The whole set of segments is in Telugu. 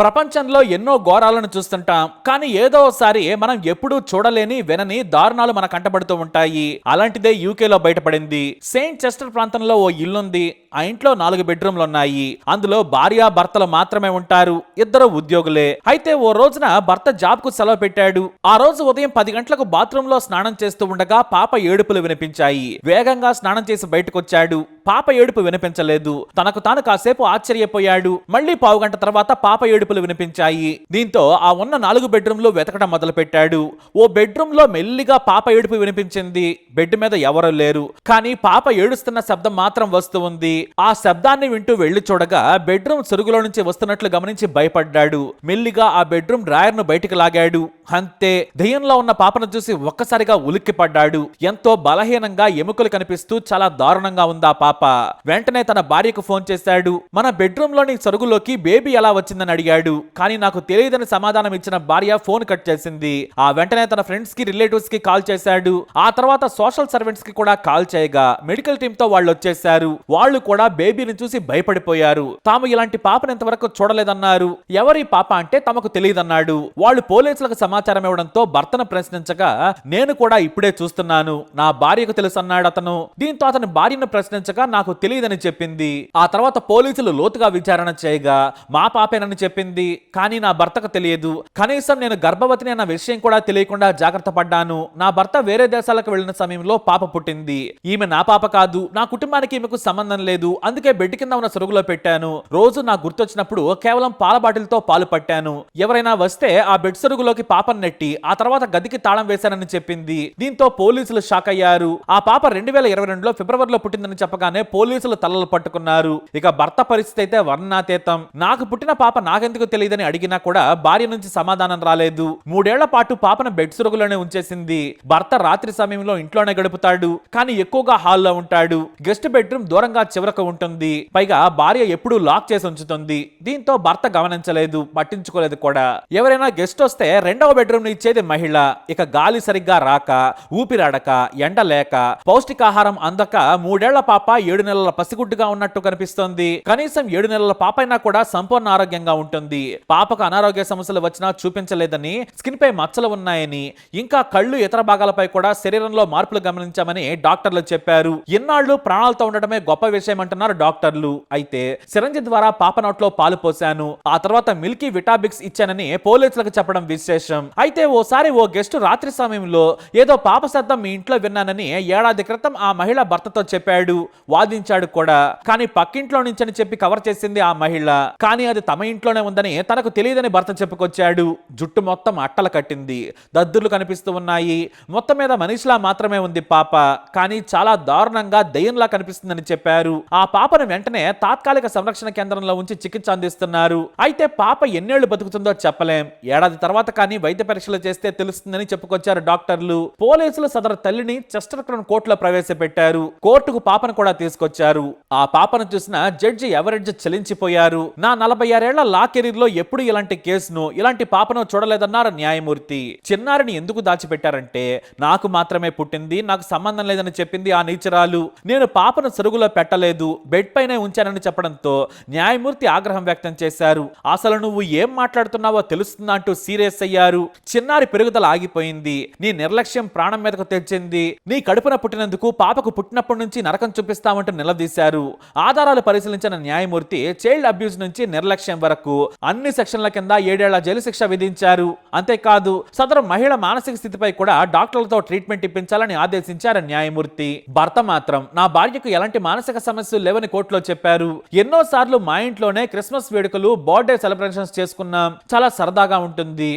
ప్రపంచంలో ఎన్నో ఘోరాలను చూస్తుంటాం కానీ ఏదో ఒకసారి మనం ఎప్పుడూ చూడలేని వినని దారుణాలు మన కంటబడుతూ ఉంటాయి. అలాంటిదే యూకేలో బయటపడింది. సెయింట్ చెస్టర్ ప్రాంతంలో ఓ ఇల్లుంది. ఆ ఇంట్లో నాలుగు బెడ్రూమ్లు ఉన్నాయి అందులో భార్య భర్తలు మాత్రమే ఉంటారు. ఇద్దరు ఉద్యోగులే. అయితే ఓ రోజున భర్త జాబ్కు సెలవు పెట్టాడు. ఆ రోజు ఉదయం పది గంటలకు బాత్రూమ్లో స్నానం చేస్తూ ఉండగా పాప ఏడుపులు వినిపించాయి. వేగంగా స్నానం చేసి బయటకొచ్చాడు. పాప ఏడుపు వినిపించలేదు. తనకు తాను కాసేపు ఆశ్చర్యపోయాడు. మళ్ళీ పావు గంట తర్వాత పాప ఏడుపులు వినిపించాయి. దీంతో ఆ ఉన్న నాలుగు బెడ్రూమ్లు వెతకడం మొదలు పెట్టాడు ఓ బెడ్రూమ్లో మెల్లిగా పాప ఏడుపు వినిపించింది. బెడ్ మీద ఎవరూ లేరు. కానీ పాప ఏడుస్తున్న శబ్దం మాత్రం వస్తూ ఉంది. ఆ శబ్దాన్ని వింటూ వెళ్ళి చూడగా బెడ్రూమ్ సరుగులో నుంచి వస్తున్నట్లు గమనించి భయపడ్డాడు. మెల్లిగా ఆ బెడ్రూమ్ డ్రాయర్ను బయటికి లాగాడు. అంతే. దెయ్యంలో ఉన్న పాపను చూసి ఒక్కసారిగా ఉలిక్కి పడ్డాడు ఎంతో బలహీనంగా ఎముకలు కనిపిస్తూ చాలా దారుణంగా ఉంది ఆ పాప. వెంటనే తన భార్యకు ఫోన్ చేశాడు. మన బెడ్రూమ్లోని సరుగులోకి బేబీ ఎలా వచ్చిందని అడిగాడు. కానీ నాకు తెలియదని సమాధానం ఇచ్చిన భార్య ఫోన్ కట్ చేసింది. ఆ వెంటనే తన ఫ్రెండ్స్కి రిలేటివ్స్కి కాల్ చేశాడు. ఆ తర్వాత సోషల్ సర్వెంట్స్కి కూడా కాల్ చేయగా మెడికల్ టీమ్తో వాళ్ళు వచ్చేశారు. వాళ్ళు కూడా బేబీని చూసి భయపడిపోయారు. తాము ఇలాంటి పాపను ఇంతవరకు చూడలేదన్నారు. ఎవరి పాప అంటే తమకు తెలియదన్నాడు. వాళ్ళు పోలీసులకు సమాచారం ఇవ్వడంతో భర్తను ప్రశ్నించగా నేను కూడా ఇప్పుడే చూస్తున్నాను. నా భార్యకు తెలుసు అన్నాడు అతను. దీంతో అతని భార్యను ప్రశ్నించగా నాకు తెలియదని చెప్పింది. ఆ తర్వాత పోలీసులు లోతుగా విచారణ చేయగా మా పాపేనని చెప్పింది. కానీ నా భర్తకు తెలియదు. కనీసం నేను గర్భవతిని అన్న విషయం కూడా తెలియకుండా జాగ్రత్త పడ్డాను. నా భర్త వేరే దేశాలకు వెళ్ళిన సమయంలో పాప పుట్టింది. ఈమె నా పాప కాదు. నా కుటుంబానికి ఈమెకు సంబంధం లేదు. అందుకే బెడ్ కింద ఉన్న సరుగులో పెట్టాను. రోజు నా గుర్తొచ్చినప్పుడు కేవలం పాల బాటిల్తో పాలు పట్టాను. ఎవరైనా వస్తే ఆ బెడ్ సరుగులోకి పాపను నెట్టి ఆ తర్వాత గదికి తాళం వేశానని చెప్పింది. దీంతో పోలీసులు షాక్ అయ్యారు. ఆ పాప రెండు వేల ఇరవై రెండులో ఫిబ్రవరిలో పుట్టిందని చెప్పగానే పోలీసులు తలలు పట్టుకున్నారు. ఇక భర్త పరిస్థితి అయితే వర్ణాతీతం నాకు పుట్టిన పాప నాకెందుకు తెలియదని అడిగినా కూడా భార్య నుంచి సమాధానం రాలేదు. మూడేళ్ళ పాటు పాపను బెడ్ సురుగులోనే ఉంచేసింది. భర్త రాత్రి సమయంలో ఇంట్లోనే గడుపుతాడు. కానీ ఎక్కువగా హాల్లో ఉంటాడు. గెస్ట్ బెడ్రూమ్ దూరంగా చివరకు ఉంటుంది. పైగా భార్య ఎప్పుడూ లాక్ చేసి ఉంచుతుంది. దీంతో భర్త గమనించలేదు పట్టించుకోలేదు కూడా. ఎవరైనా గెస్ట్ వస్తే రెండవ రెండవ బెడ్రూమ్ను ఇచ్చేది మహిళ. ఇక గాలి సరిగ్గా రాక ఊపిరాడక ఎండ లేక పౌష్టికాహారం అందక మూడేళ్ళ పాప ఏడు నెలల పసిగుడ్డుగా ఉన్నట్టు కనిపిస్తోంది. కనీసం ఏడు నెలల పాప అయినా కూడా సంపూర్ణ ఆరోగ్యంగా ఉంటుంది. పాపకు అనారోగ్య సమస్యలు వచ్చినా చూపించలేదని స్కిన్ పై మచ్చలు ఉన్నాయని ఇంకా కళ్ళు ఇతర భాగాలపై కూడా శరీరంలో మార్పులు గమనించామని డాక్టర్లు చెప్పారు. ఇన్నాళ్ళు ప్రాణాలతో ఉండటమే గొప్ప విషయం అంటున్నారు డాక్టర్లు. అయితే సిరంజి ద్వారా పాప నోట్లో పాలు పోశాను. ఆ తర్వాత మిల్కీ విటాబిక్స్ ఇచ్చానని పోలీసులకు చెప్పడం విశేషం. అయితే ఓసారి ఓ గెస్ట్ రాత్రి సమయంలో ఏదో పాప శబ్దం మీ ఇంట్లో విన్నానని ఏడాది క్రితం ఆ మహిళ భర్తతో చెప్పాడు వాదించాడు కూడా. కానీ పక్కింట్లో నుంచని చెప్పి కవర్ చేసింది ఆ మహిళ. కానీ అది తమ ఇంట్లోనే ఉందని తనకు తెలియదని భర్త చెప్పుకొచ్చాడు. జుట్టు మొత్తం అట్టలు కట్టింది. దద్దుర్లు కనిపిస్తూ ఉన్నాయి. మొత్తం మీద మనిషిలా మాత్రమే ఉంది పాప. కానీ చాలా దారుణంగా దయ్యంలా కనిపిస్తుందని చెప్పారు. ఆ పాపను వెంటనే తాత్కాలిక సంరక్షణ కేంద్రంలో ఉంచి చికిత్స అందిస్తున్నారు. అయితే పాప ఎన్నేళ్ళు బతుకుతుందో చెప్పలేం. ఏడాది తర్వాత కానీ వైద్య పరీక్షలు చేస్తే తెలుస్తుందని చెప్పుకొచ్చారు డాక్టర్లు. పోలీసులు సదరు తల్లిని చెస్టర్ కోర్టులో ప్రవేశపెట్టారు. కోర్టుకు పాపను కూడా తీసుకొచ్చారు. ఆ పాపను చూసిన జడ్జి ఎవరెడ్జ్ చలించిపోయారు. నా నలభై ఆరేళ్ళ లా కెరీర్లో ఎప్పుడు ఇలాంటి కేసును ఇలాంటి పాపను చూడలేదన్నారు న్యాయమూర్తి. చిన్నారిని ఎందుకు దాచిపెట్టారంటే నాకు మాత్రమే పుట్టింది నాకు సంబంధం లేదని చెప్పింది ఆ నీచరాలు. నేను పాపను సరుగులో పెట్టలేదు బెడ్ పైనే ఉంచానని చెప్పడంతో న్యాయమూర్తి ఆగ్రహం వ్యక్తం చేశారు. అసలు నువ్వు ఏం మాట్లాడుతున్నావో తెలుస్తుందా అంటూ సీరియస్ అయ్యారు. చిన్నారి పెరుగుదల ఆగిపోయింది నీ నిర్లక్ష్యం ప్రాణం మీదకు తెచ్చింది నీ కడుపున పుట్టినందుకు పాపకు పుట్టినప్పటి నుంచి నరకం చూపిస్తామంటూ నిలదీశారు. ఆధారాలు పరిశీలించిన న్యాయమూర్తి చైల్డ్ అబ్యూస్ నుంచి నిర్లక్ష్యం వరకు అన్ని సెక్షన్ల కింద ఏడేళ్ళ జైలు శిక్ష విధించారు. అంతేకాదు సదరు మహిళ మానసిక స్థితిపై కూడా డాక్టర్లతో ట్రీట్మెంట్ ఇప్పించాలని ఆదేశించారు న్యాయమూర్తి. భర్త మాత్రం నా భార్యకు ఎలాంటి మానసిక సమస్యలు లేవని కోర్టులో చెప్పారు. ఎన్నో సార్లు మా ఇంట్లోనే క్రిస్మస్ వేడుకలు బర్త్డే సెలబ్రేషన్స్ చేసుకున్నాం. చాలా సరదాగా ఉంటుంది.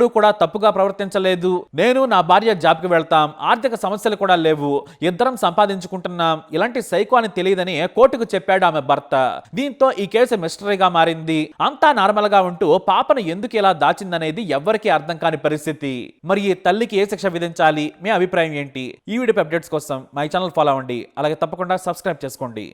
ఎప్పుడూ కూడా తప్పుగా ప్రవర్తించలేదు. నేను నా భార్య జాబ్కి వెళ్తాం. ఆర్థిక సమస్యలు కూడా లేవు. ఇద్దరం సంపాదించుకుంటున్నాం. ఇలాంటి సైకో అని తెలియదని కోర్టుకు చెప్పాడు ఆమె భర్త. దీంతో ఈ కేసు మిస్టరీగా మారింది. అంతా నార్మల్గా ఉంటూ పాపను ఎందుకు ఇలా దాచిందనేది ఎవ్వరికీ అర్థం కాని పరిస్థితి. మరి ఈ తల్లికి ఏ శిక్ష విధించాలి? మీ అభిప్రాయం ఏంటి? ఈ వీడియో అప్డేట్స్ కోసం మై ఛానల్ ఫాలో అవ్వండి. అలాగే తప్పకుండా సబ్స్క్రైబ్ చేసుకోండి.